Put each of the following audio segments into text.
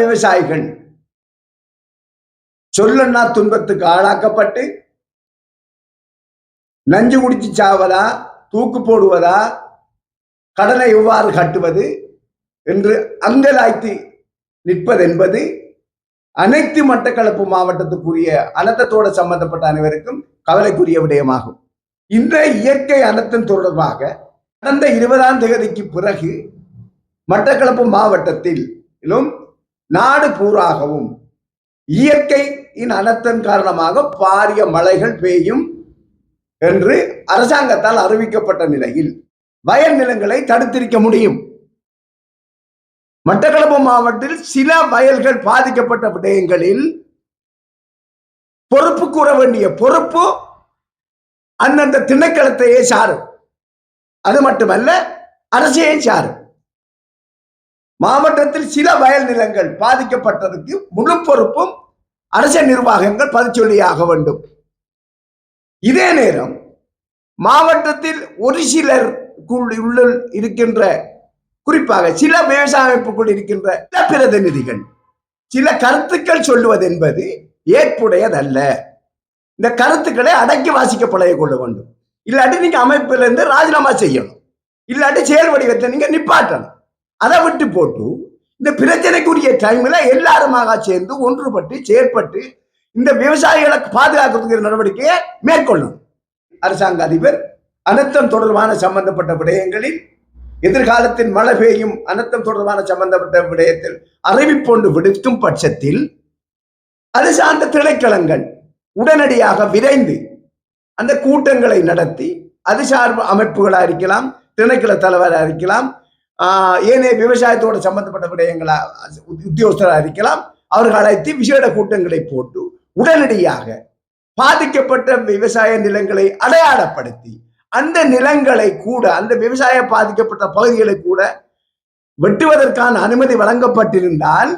விவசாயிகள். சொல்லன்னா துன்பத்துக்கு ஆளாக்கப்பட்டு நஞ்சு குடிச்சு சாவதா தூக்கு போடுவதா கடனை எவ்வாறு கட்டுவது என்று அங்கலாய்த்து நிற்பதென்பது அனைத்து மட்டக்களப்பு மாவட்டத்துக்குரிய அனர்த்தத்தோடு சம்பந்தப்பட்ட அனைவருக்கும் கவலைக்குரிய விடயமாகும். இந்த இயற்கை அனர்த்தம் தொடர்பாக கடந்த இருபதாம் தேதிக்கு பிறகு மட்டக்களப்பு மாவட்டத்திலும் நாடு பூராகவும் இயற்கையின் அனர்த்தம் காரணமாக பாரிய மழைகள் பெய்யும் என்று அரசாங்கத்தால் அறிவிக்கப்பட்ட நிலையில் வயல் நிலங்களை தடுத்திருக்க முடியும். மட்டக்களப்பு மாவட்டத்தில் சில வயல்கள் பாதிக்கப்பட்ட விடயங்களில் பொறுப்பு கூற வேண்டிய பொறுப்பு அந்தந்த திணைக்களத்தையே சாரும். அது மட்டுமல்ல அரசையே சாரும். மாவட்டத்தில் சில வயல் நிலங்கள் பாதிக்கப்பட்டதற்கு முழு பொறுப்பும் அரச நிர்வாகங்கள் பதிச்சொல்லியாக வேண்டும். இதே நேரம் மாவட்டத்தில் ஒரு சிலர் உள்ள இருக்கின்ற குறிப்பாக சில விவசாய அமைப்புக்குள் இருக்கின்ற பிரதிநிதிகள் சில கருத்துக்கள் சொல்லுவது என்பது ஏற்புடையதல்ல. இந்த கருத்துக்களை அடக்கி வாசிக்க பழக கொள்ள வேண்டும். இல்லாட்டி நீங்க அமைப்பிலிருந்து ராஜினாமா செய்யணும். இல்லாட்டி செயல் வடிவத்தை நீங்க நிப்பாட்டணும். அதை விட்டு போட்டு இந்த பிரச்சனைக்குரிய டைம்ல எல்லாருமாக சேர்ந்து ஒன்றுபட்டு செயற்பட்டு இந்த விவசாயிகளை பாதுகாக்கிறதுக்கு நடவடிக்கையை மேற்கொள்ளும் அரசாங்க அதிபர் அனர்த்தம் தொடர்பான சம்பந்தப்பட்ட விடயங்களில் எதிர்காலத்தில் மழை பெய்யும் அனர்த்தம் தொடர்பான சம்பந்தப்பட்ட விடயத்தில் அறிவிப்பொண்டு விடுக்கும் பட்சத்தில் அது சார்ந்த திணைக்களங்கள் உடனடியாக விரைந்து அந்த கூட்டங்களை நடத்தி அது சார்பு அமைப்புகளாக இருக்கலாம் திணைக்கள தலைவராக இருக்கலாம் ஏனைய விவசாயத்தோடு சம்பந்தப்பட்ட விடயங்களா உத்தியோகஸ்தராக இருக்கலாம். அவர்கள் அழைத்து விசேட கூட்டங்களை போட்டு உடனடியாக பாதிக்கப்பட்ட விவசாய நிலங்களை அடையாளப்படுத்தி அந்த நிலங்களை கூட அந்த விவசாய பாதிக்கப்பட்ட பகுதிகளை கூட வெட்டுவதற்கான அனுமதி வழங்கப்பட்டிருந்தால்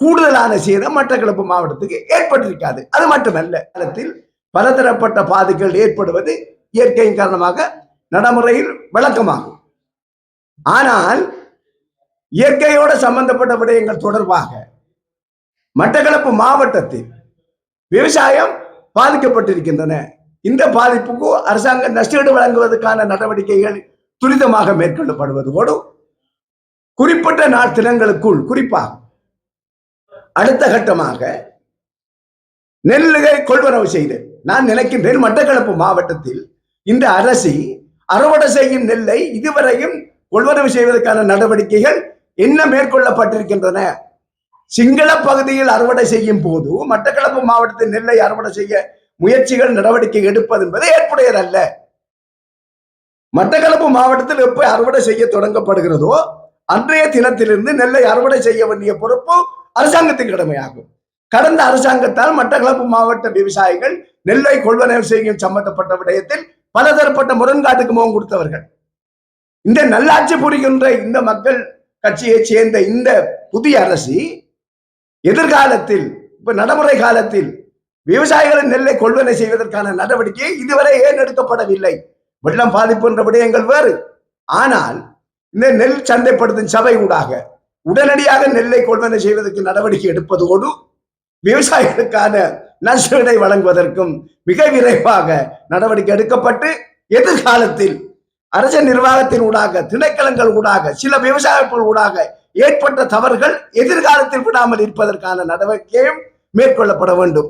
கூடுதலான சேதம் மட்டக்களப்பு மாவட்டத்துக்கு ஏற்பட்டிருக்காது. அது மட்டுமல்ல காலத்தில் பலதரப்பட்ட பாதிப்புகள் ஏற்படுவது இயற்கையின் காரணமாக நடைமுறையில் விளக்கமாகும் ஆனால் இயற்கையோடு சம்பந்தப்பட்ட விடயங்கள் தொடர்பாக மட்டக்களப்பு மாவட்டத்தில் விவசாயம் பாதிக்கப்பட்டிருக்கின்றன. இந்த பாதிப்புக்கு அரசாங்கம் நஷ்டீடு வழங்குவதற்கான நடவடிக்கைகள் துரிதமாக மேற்கொள்ளப்படுவதோடு குறிப்பிட்ட நாள் தினங்களுக்குள் குறிப்பாக அடுத்த கட்டமாக நெல்லுகை கொள்வனவு செய்து நான் நினைக்கின்றேன் மட்டக்களப்பு மாவட்டத்தில் இந்த அரசி அறுவடை செய்யும் நெல்லை இதுவரையும் கொள்வனவு செய்வதற்கான நடவடிக்கைகள் என்ன மேற்கொள்ளப்பட்டிருக்கின்றன? சிங்கள பகுதியில் அறுவடை செய்யும் போது மட்டக்களப்பு மாவட்டத்தில் நெல்லை அறுவடை செய்ய முயற்சிகள் நடவடிக்கை எடுப்பது என்பது ஏற்புடையதல்ல. மட்டக்களப்பு மாவட்டத்தில் எப்ப அறுவடை செய்ய தொடங்கப்படுகிறதோ அன்றைய தினத்திலிருந்து நெல்லை அறுவடை செய்ய வேண்டிய பொறுப்பு அரசாங்கத்தின் கடமையாகும். கடந்த அரசாங்கத்தால் மட்டக்களப்பு மாவட்ட விவசாயிகள் நெல்லை கொள்வனவு செய்யும் சம்பந்தப்பட்ட விடயத்தில் பலதரப்பட்ட முரண்காட்டுக்கு முகம் கொடுத்தவர்கள். இந்த நல்லாட்சி புரிகின்ற இந்த மக்கள் கட்சியை சேர்ந்த இந்த புதிய அரசு எதிர்காலத்தில் இப்ப நடைமுறை காலத்தில் விவசாயிகளின் நெல்லை கொள்வனை செய்வதற்கான நடவடிக்கை இதுவரை ஏன் எடுக்கப்படவில்லை? வெள்ளம் பாதிப்பு என்ற விடயங்கள் வேறு. ஆனால் இந்த நெல் சந்தைப்படுத்தும் சபை ஊடாக உடனடியாக நெல்லை கொள்வனை செய்வதற்கு நடவடிக்கை எடுப்பதோடு விவசாயிகளுக்கான நஷ்டத்தை வழங்குவதற்கும் மிக விரைவாக நடவடிக்கை எடுக்கப்பட்டு எதிர்காலத்தில் அரச நிர்வாகத்தின் ஊடாக திணைக்களங்கள் ஊடாக சில விவசாயிகள் ஊடாக ஏற்பட்ட தவறுகள் எதிர்காலத்தில் விடாமல் இருப்பதற்கான நடவடிக்கையும் மேற்கொள்ளப்பட வேண்டும்.